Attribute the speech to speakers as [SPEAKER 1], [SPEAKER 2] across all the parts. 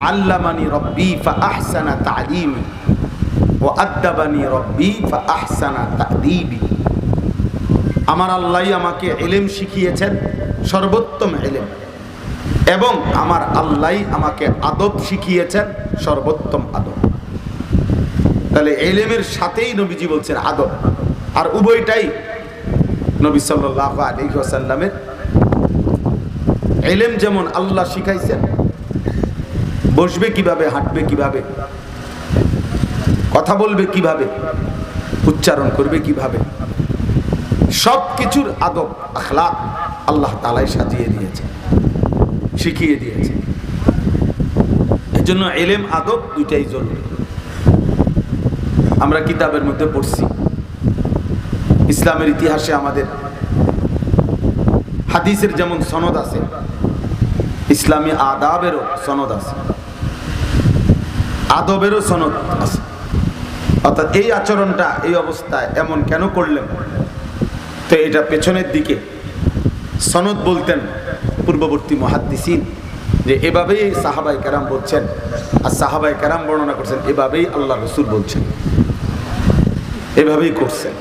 [SPEAKER 1] আল্লামানি রব্বি ফা আহসানা তালিম ও আদ্দাবানি রব্বি ফা আহসানা তাদিবি আমার আল্লাহ আমাকে এলেম শিখিয়েছেন, সর্বোত্তম এলেম এবং আমার আল্লাহ আমাকে আদব শিখিয়েছেন, সর্বোত্তম আদব। তাহলে এলেমের সাথেই নবীজি বলছেন আদব। আর উভয়টাই নবী সাল্লাহ আলী এলেম যেমন আল্লাহ শিখাইছেন বসবে কীভাবে, হাঁটবে কীভাবে, কথা বলবে কীভাবে, উচ্চারণ করবে কীভাবে সব কিছুর আদব, আখলাক আল্লাহ তালাই সাজিয়ে দিয়েছে, শিখিয়ে দিয়েছে। এই জন্য এলেম, আদব দুইটাই জরুরি। আমরা কিতাবের মধ্যে পড়ছি, ইসলামের ইতিহাসে আমাদের হাদিসের যেমন সনদ আছে, ইসলামী আদাবেরও সনদ আছে। আদবেরও সনদ আছে। অর্থাৎ এই আচরণটা, এই অবস্থায় এমন কেন করলেন? তো এটা পেছনের দিকে। সনদ বলতেন পূর্ববর্তী মহাদ্দিসিন যে, এভাবেই সাহাবাই কারাম বলছেন, আর সাহাবাই কারাম বর্ণনা করছেন, এভাবেই আল্লাহ রসুল বলছেন। এভাবেই করছেন।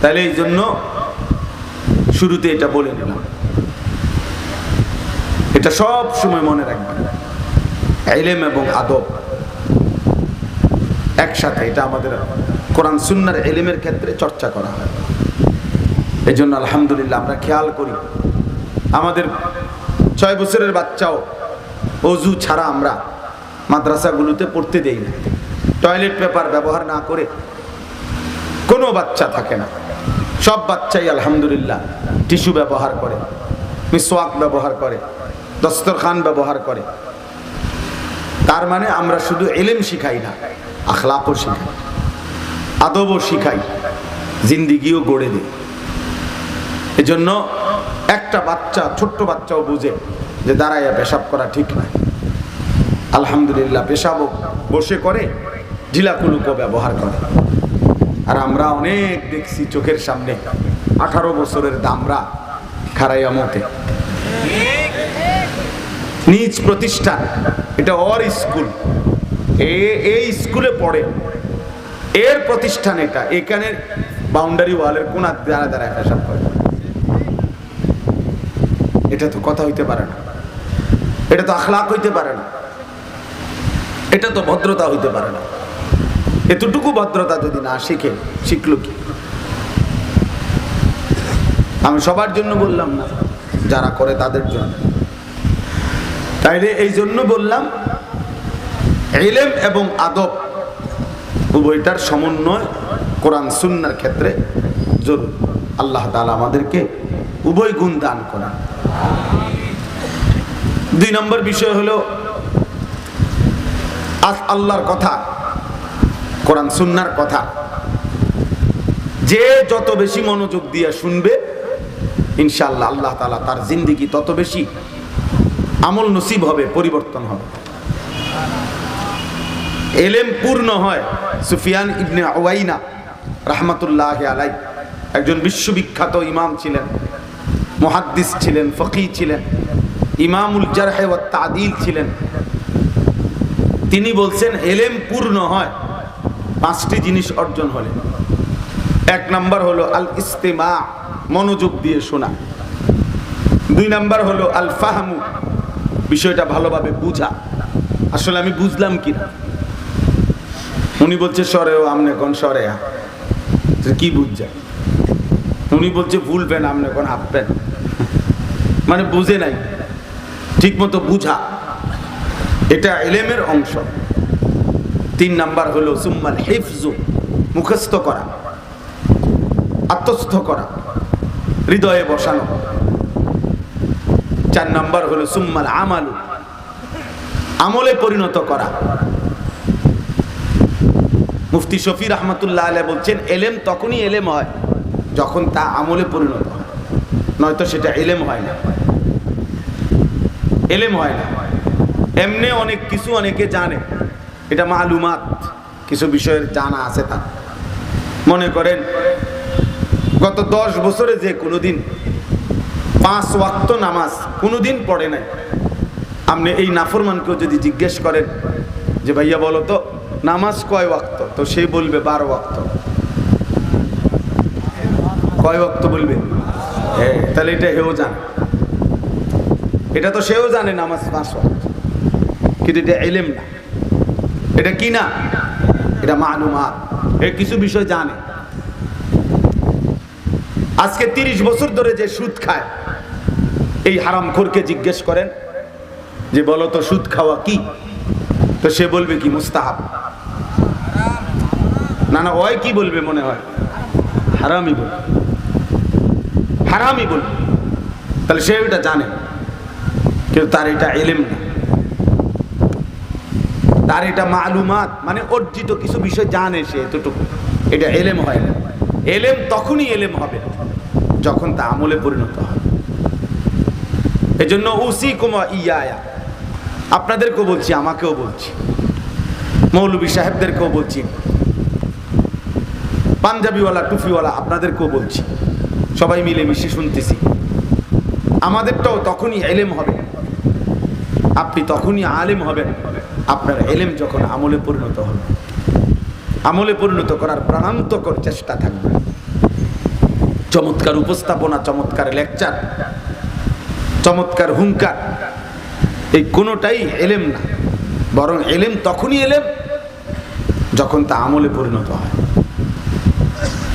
[SPEAKER 1] তাহলে এই জন্য শুরুতে এটা বলে নিলাম। এটা সব সময় মনে রাখবেন। এলেম এবং আদব একসাথে এটা আমাদের কোরআন সুন্নার এলেমের ক্ষেত্রে চর্চা করা হয়। এই জন্য আলহামদুলিল্লাহ আমরা খেয়াল করি, আমাদের ছয় বছরের বাচ্চাও অজু ছাড়া আমরা মাদ্রাসাগুলোতে পড়তে দেই না। টয়লেট পেপার ব্যবহার না করে কোনো বাচ্চা থাকে না। সব বাচ্চাই আলহামদুলিল্লাহ টিস্যু ব্যবহার করে, মিসওয়াক ব্যবহার করে, দস্তরখান ব্যবহার করে। তার মানে আমরা শুধু এলেম শিখাই না, আখলাকও শিখাই, আদবও শিখাই, জিন্দিগিও গড়ে দিই। এজন্য একটা বাচ্চা, ছোট্ট বাচ্চাও বুঝে যে দাঁড়াইয়া পেশাব করা ঠিক নয়। আলহামদুলিল্লাহ পেশাবও বসে করে, ঢিলাকুলুকও ব্যবহার করে। আর আমরা অনেক দেখছি চোখের সামনে, আঠারো বছরের দামরা খারাইয়া মতে নিজ প্রতিষ্ঠান এটা ওর স্কুল এই স্কুলে পড়ে। এর প্রতিষ্ঠান এটা। এখানে বাউন্ডারি ওয়ালের কোন দ্বারা দ্বারায় পেশাব করে এটা তো কথা হইতে পারে না। এটা তো আখলাক হইতে পারে না। এটা তো ভদ্রতা হইতে পারে না। এতটুকু ভদ্রতা যদি না শিখে, শিখলো কি? আমি সবার জন্য বললাম না। যারা করে তাদের জন্য। তাইলে এই জন্য বললাম এলেম এবং আদব উভয়টার সমন্বয় কোরআন সুন্নার ক্ষেত্রে আল্লাহ তালা আমাদেরকে উভয় গুণ দান করেন। দুই নম্বর বিষয় হলো, আজ আল্লাহর কথা, কোরআন সুন্নার কথা। যে যত বেশি মনোযোগ দিয়ে শুনবে ইনশাল্লাহ আল্লাহ তালা তার জিন্দিগি তত বেশি আমল নসিব হবে, পরিবর্তন হবে। এলেম পূর্ণ হয় সুফিয়ান ইবনে ওয়াইনা রহমতুল্লাহ আলাই একজন বিশ্ববিখ্যাত ইমাম ছিলেন, মুহাদ্দিস ছিলেন ফকি ছিলেন, ইমামুল জারহে ও তাদিল ছিলেন। তিনি বলছেন, এলেম পূর্ণ হয়, পাঁচটি জিনিস অর্জন হলে। এক নাম্বার হলো আল ইস্তেমা মনোযোগ দিয়ে শোনা। দুই নাম্বার হলো আল ফাহামু বিষয়টা ভালোভাবে বুঝা। আসলে আমি বুঝলাম কি না। উনি বলছে, সরেও আমনে কোন সরে কি বুঝছে? উনি বলছে, ভুলবেন আমনে কোন হাঁপবেন মানে বুঝে নাই। ঠিক মতো বুঝা। এটা এলেমের অংশ। তিন নাম্বার হলো, সুম্মাল হিফজু মুখস্থ করা। আত্মস্থ করা। হৃদয়ে বসানো। চার নাম্বার হলো সুম্মাল আমালু। আমলে পরিণত করা। মুফতি শফি রহমতুল্লাহ আলাই বলছেন, এলেম তখনই এলেম হয় যখন তা আমলে পরিণত হয়। নয়তো সেটা এলেম হয় না। এলেম হয় না। এমনি অনেক কিছু অনেকে জানে। এটা মালুমাত। কিছু বিষয়ের জানা আছে তা মনে করেন, গত দশ বছরে যে কোনোদিন পাঁচ ওয়াক্ত নামাজ কোনোদিন পড়ে নাই। আপনি এই নাফরমানকেও যদি জিজ্ঞেস করেন যে ভাইয়া বলো তো নামাজ কয় ওয়াক্ত? তো সে বলবে বারো ওয়াক্ত। কয় ওয়াক্ত বলবে? হ্যাঁ। তাহলে এটা হেও জান। এটা তো সেও জানে নামাজ পাঁচ ওয়াক্ত। কিন্তু এটা এলেম না। এটা কি না? এটা মালুমাত। এ কিছু বিষয় জানে। আজকে তিরিশ বছর ধরে যে সুদ খায় এই হারামখোরকে জিজ্ঞেস করেন যে, বলো তো, সুদ খাওয়া কি? তো সে বলবে কি, মুস্তাহাব। না না ওই কি বলবে মনে হয়? হারামি বলবে। হারামি বলবে। তাহলে সে ওটা জানে। কিন্তু তার এটা এলেম না। তার এটা মালুমাত মানে অর্জিত কিছু বিষয় জানে সে এতটুকু। এটা এলেম হয় না। এলেম তখনই এলেম হবে যখন তা আমলে পরিণত হবে এজন্য উসি কুমা ইয়ায়া। আপনাদেরকেও বলছি, আমাকেও বলছি। মৌলবী সাহেবদেরকেও বলছি। পাঞ্জাবিওয়ালা, টুফিওয়ালা, আপনাদেরকেও বলছি। সবাই মিলে মিশে শুনতেছি। আমাদেরটাও তখনই এলেম হবে। আপনি তখনই আলেম হবেন। আপনার এলেম যখন আমলে পরিণত হবে। আমলে পরিণত করার প্রাণান্তকর চেষ্টা থাকবে। চমৎকার উপস্থাপনা, চমৎকার লেকচার। চমৎকার হুঙ্কার। এই কোনোটাই এলেম না। বরং এলেম তখনই এলেম যখন তা আমলে পরিণত হয়।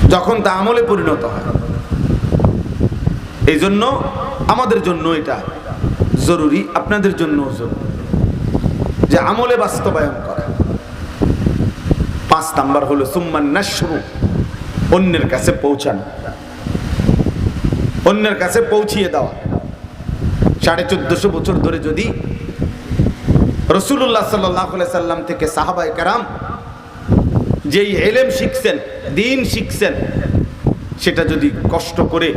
[SPEAKER 1] যখন তা আমলে পরিণত হয়। এই জন্য আমাদের জন্য এটা জরুরি, আপনাদের জন্য জরুরি। যে আমলে বাস্তবায়ন করা। পাঁচ নাম্বার হলো সুম্মান নাশরু, অন্যের কাছে পৌঁছানো। অন্যের কাছে পৌঁছিয়ে দেওয়া। সাড়ে চোদ্দশো বছর ধরে যদি রসুল্লাহ সাল্লাহ সাল্লাম থেকে সাহাবাই কারাম যেই এলেম শিখছেন, দিন শিখছেন, সেটা যদি কষ্ট করে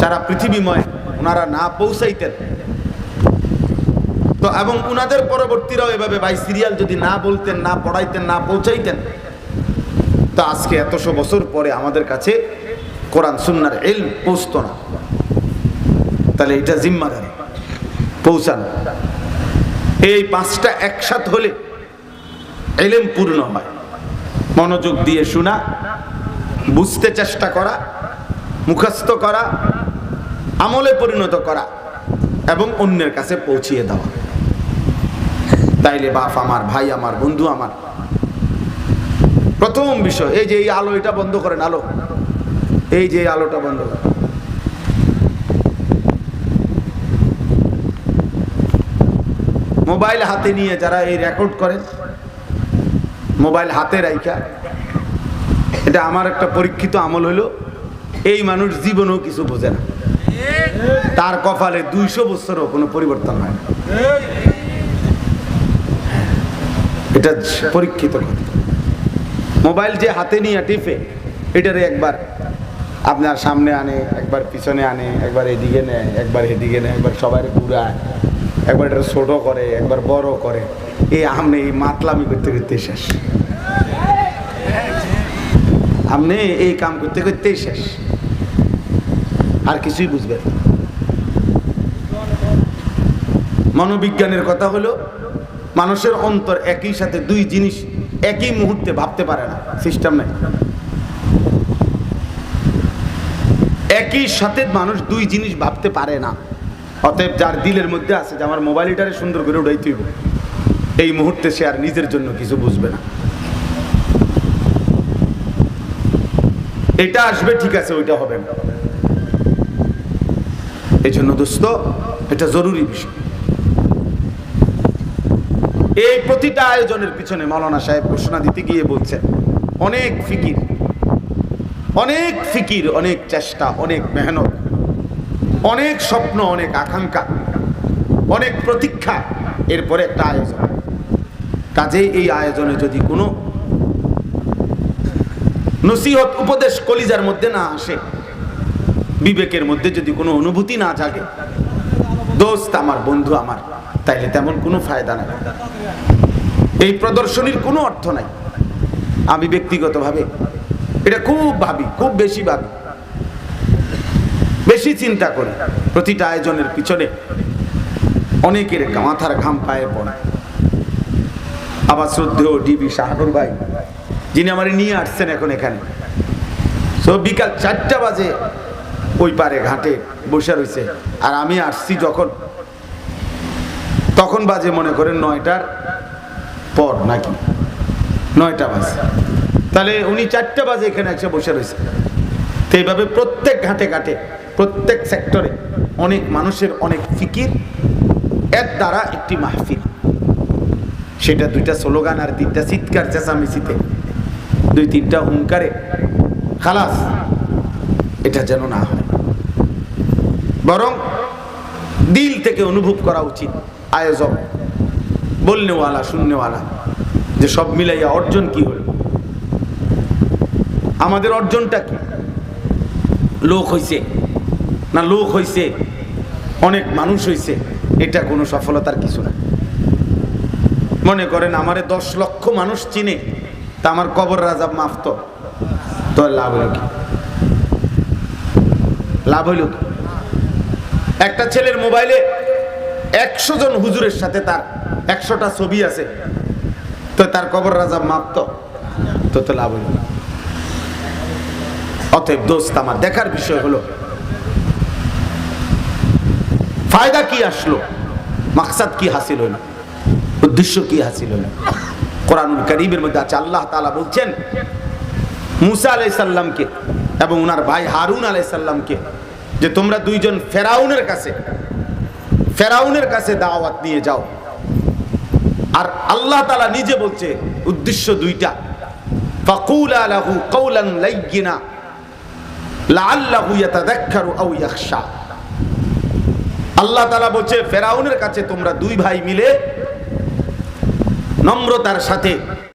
[SPEAKER 1] সারা পৃথিবীময় ওনারা না পৌঁছাইতেন, তো এবং উনাদের পরবর্তীরাও এভাবে ভাই সিরিয়াল যদি না বলতেন, না পড়াইতেন, না পৌঁছাইতেন, তো আজকে এতশো বছর পরে আমাদের কাছে কোরআন, সুন্নার এল পৌঁছত না। তাহলে এটা জিম্মাদারি পৌঁছানো। এই পাঁচটা একসাথ হলে এলেম পূর্ণ হয়। মনোযোগ দিয়ে শোনা, বুঝতে চেষ্টা করা, মুখস্থ করা, আমলে পরিণত করা এবং অন্যের কাছে পৌঁছিয়ে দেওয়া। তাইলে বাপ আমার, ভাই আমার, বন্ধু আমার। প্রথম বিষয়, এই যে এই আলো এটা বন্ধ করেন, আলো। এই যে আলোটা বন্ধ করেন। মোবাইল হাতে নিয়ে যারা এই রেকর্ড করেন, মোবাইল হাতে রাইখা, এটা আমার একটা পরীক্ষিত আমল হলো এই মানুষ জীবনেও কিছু বোঝে না। তার কপালে দুইশো বছরও কোনো পরিবর্তন হয় না। এটা পরীক্ষিত মোবাইল যে হাতে নিয়ে টিপে, এটারে একবার আপনার সামনে আনে, একবার পিছনে আনে, একবার এদিকে নেয়, একবার এদিকে নেয়, একবার সবাই ঘুরায়। একবার এটা ছোট করে, একবার বড় করে। এই আমনে এই মাতলামি করতে করতে শেষ। আপনি এই কাম করতে করতেই শেষ। আর কিছুই বুঝবেন। মনোবিজ্ঞানের কথা হলো, মানুষের অন্তর একই সাথে দুই জিনিস একই মুহূর্তে ভাবতে পারে না, সিস্টেম নাই। একই সাথে মানুষ দুই জিনিস ভাবতে পারে না। অতএব যার দিলের মধ্যে আছে যে আমার মোবাইলটারে সুন্দর করে উড়াইতে হইব, এই মুহূর্তে সে আর নিজের জন্য কিছু বুঝবে না। এটা আসবে, ঠিক আছে, ওইটা হবে না। এই জন্য দোস্ত, এটা জরুরি বিষয়। এই প্রতিটা আয়োজনের পিছনে মাওলানা সাহেব ঘোষণা দিতে গিয়ে বলছেন, অনেক ফিকির অনেক ফিকির, অনেক চেষ্টা, অনেক মেহনত। অনেক স্বপ্ন, অনেক আকাঙ্ক্ষা, অনেক প্রতীক্ষা, এরপরে একটা আয়োজন। কাজেই এই আয়োজনে যদি কোনো নসিহত, উপদেশ কলিজার মধ্যে না আসে, বিবেকের মধ্যে যদি কোনো অনুভূতি না জাগে, দোস্ত আমার, বন্ধু আমার, তাইলে তেমন কোনো ফায়দা নাই। এই প্রদর্শনীর কোনো অর্থ নাই। আমি ব্যক্তিগতভাবে এটা খুব ভাবি, খুব বেশি ভাবি। বেশি চিন্তা করি। প্রতিটা আয়োজনের পিছনে অনেকের মাথার ঘাম পায়ে পড়ে। আবার শ্রদ্ধেয় ডিবি শাহানুর ভাই, যিনি আমার নিয়ে আসছেন এখন এখানে। তো বিকাল চারটা বাজে ওই পারে ঘাটে বসে রয়েছে। আর আমি আসছি যখন, তখন বাজে মনে করেন নয়টার পর নাকি। নয়টা বাজে। তাহলে উনি চারটা বাজে এখানে এসে বসে রয়েছে। তো এইভাবে প্রত্যেক ঘাটে ঘাটে প্রত্যেক সেক্টরে অনেক মানুষের অনেক ফিকির, এর দ্বারা একটি মাহফিল। সেটা দুইটা স্লোগান আর তিনটা চিৎকার চেঁচামেচিতে, দুই তিনটা হুঙ্কারে খালাস, এটা যেন না হয়। বরং দিল থেকে অনুভব করা উচিত, আয়োজক, বলনেওয়ালা শূন্যওয়ালা যে সব মিলাইয়া অর্জন কি হল? আমাদের অর্জনটা কি? লোক হইছে। না লোক হইছে, অনেক মানুষ হইছে, এটা কোনো সফলতার কিছু না। মনে করেন আমারে দশ লক্ষ মানুষ চিনে, তা আমার কবর রাজাব মাফত তো। লাভ হইল কি? লাভ হইল কি? একটা ছেলের মোবাইলে একশো জন হুজুরের সাথে তার একশোটা ছবি আছে, তো তার কবর রাজাব মাপত তো তো লাভ হইল অতএব দোস্ত আমার দেখার বিষয় হলো ফায়দা কি আসলো? মাকসাদ কি হাসিল হইল উদ্দেশ্য কি হাসিল হইল কোরআনুল করিমের মধ্যে আছে, আল্লাহ তাআলা বলছেন, মুসা আলাই সাল্লামকে এবং ওনার ভাই হারুন আলাই সাল্লামকে যে তোমরা দুইজন ফেরাউনের কাছে ফেরাউনের কাছে দাওয়াত নিয়ে যাও। আর আল্লাহ তাআলা নিজে বলছে, উদ্দেশ্য দুইটা। ফাকুলা লাহু কওলান লাইয়িনা, লাআল্লাহু ইয়াতাযাক্কারু আও ইয়াখশা। আল্লাহ তালা বলছে ফেরাউনের কাছে তোমরা দুই ভাই মিলে নম্রতার সাথে